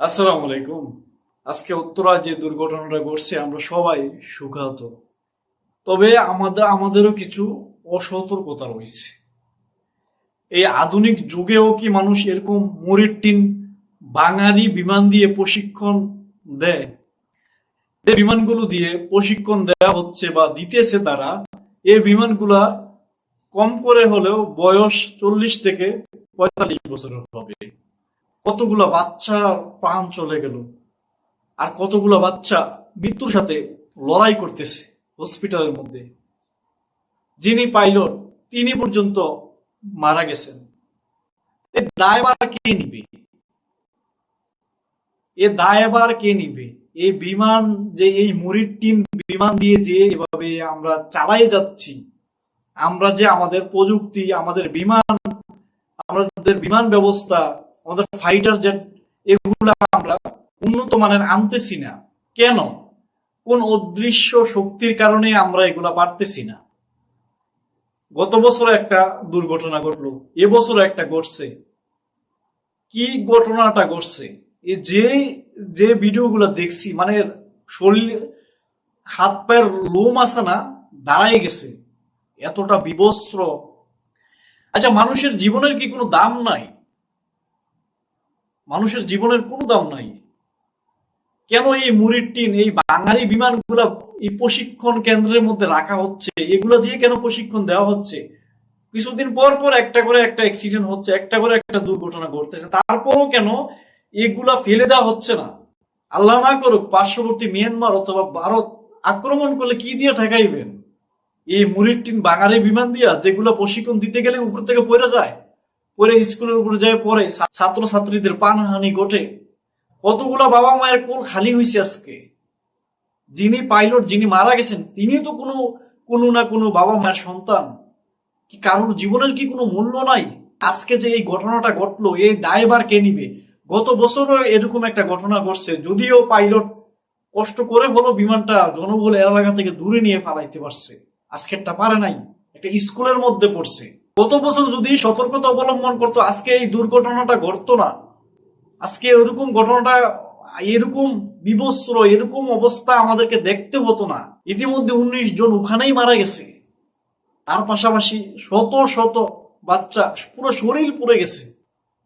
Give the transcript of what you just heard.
আসসালামু আলাইকুম। আজকে উত্তরা যে দুর্ঘটনাটা ঘটছে, আমরা সবাই সুখাহত তবে আমাদের, আমাদেরও কিছু অসতর্কতা রয়েছে। এই আধুনিক যুগেও কি মানুষ এরকম মুড়ির টিন বাঙালি বিমান দিয়ে প্রশিক্ষণ দেয়? যে বিমানগুলো দিয়ে প্রশিক্ষণ দেওয়া হচ্ছে বা দিতেছে তারা এই বিমানগুলা কম করে হলেও বয়স চল্লিশ থেকে পঁয়তাল্লিশ বছরের হবে। কতগুলা বাচ্চা প্রাণ চলে গেল আর কতগুলা বাচ্চা মৃত্যুর সাথে লড়াই করতেছে হসপিটালের মধ্যে। যিনি পাইলট, তিনি পর্যন্ত মারা গেছেন। এ দায়ভার কে নিবে? এ দায়ভার কে নিবে? এই বিমান যে এই মুড়ির টিন বিমান দিয়ে যে এভাবে আমরা চালাই যাচ্ছি, আমরা যে আমাদের প্রযুক্তি, আমাদের বিমান আমাদের বিমান ব্যবস্থা আমাদের ফাইটার জেট এগুলো আমরা উন্নত মানের আনতেছি না। কেন? কোন অদৃশ্য শক্তির কারণে আমরা এগুলা পারতেছি না। গত বছর একটা দুর্ঘটনা ঘটলো এবছর একটা ঘটছে। কি ঘটনাটা ঘটছে? যে যে ভিডিওগুলো দেখছি মানে শরীর, হাত পায়ের লোম আছে না, দাঁড়ায় গেছে। এতটা বিবস্ত্র। আচ্ছা মানুষের জীবনের কি কোনো দাম নাই? মানুষের জীবনের কোনো দাম নাই। কেন এই মুড়ির এই বাঙালি বিমানগুলা এই প্রশিক্ষণ কেন্দ্রের মধ্যে রাখা হচ্ছে? এগুলো দিয়ে কেন প্রশিক্ষণ দেওয়া হচ্ছে? কিছুদিন পর পর একটা করে একটা অ্যাক্সিডেন্ট হচ্ছে, একটা করে একটা দুর্ঘটনা ঘটতেছে। তারপরও কেন এগুলা ফেলে দেওয়া হচ্ছে না? আল্লাহ না করুক, পার্শ্ববর্তী মিয়ানমার অথবা ভারত আক্রমণ করলে কি দিয়ে ঠেকাইবেন? এই মুড়ির বাঙালি বিমান দিয়া যেগুলো প্রশিক্ষণ দিতে গেলে উপর থেকে পড়ে যায়। পরে স্কুলের পরে ছাত্র ছাত্রীদের পানহানি ঘটে। কতগুলা বাবা মায়ের কোল খালি হয়েছে আজকে। যিনি পাইলট, যিনি মারা গেছেন তিনি তো কোনো কোনো না কোনো বাবা মায়ের সন্তান। কি কারোর জীবনের কি কোনো মূল্য নাই? আজকে যে এই ঘটনাটা ঘটলো, এই দায়বার কে নিবে? গত বছরও এরকম একটা ঘটনা ঘটছে, যদিও পাইলট কষ্ট করে হলো বিমানটা জনবহুল এলাকা থেকে দূরে নিয়ে ফালাইতে পারছে। আজকেরটা পারে নাই, একটা স্কুলের মধ্যে পড়ছে। গত বছর যদি সতর্কতা অবলম্বন করতো, আজকে এই দুর্ঘটনাটা ঘটতো না। আজকে এরকম ঘটনাটা, এরকম বিবস্ত্র, এরকম অবস্থা আমাদেরকে দেখতে হতো না। ইতিমধ্যে উনিশ জন ওখানেই মারা গেছে। তার পাশাপাশি শত শত বাচ্চা, পুরো শরীর পুড়ে গেছে।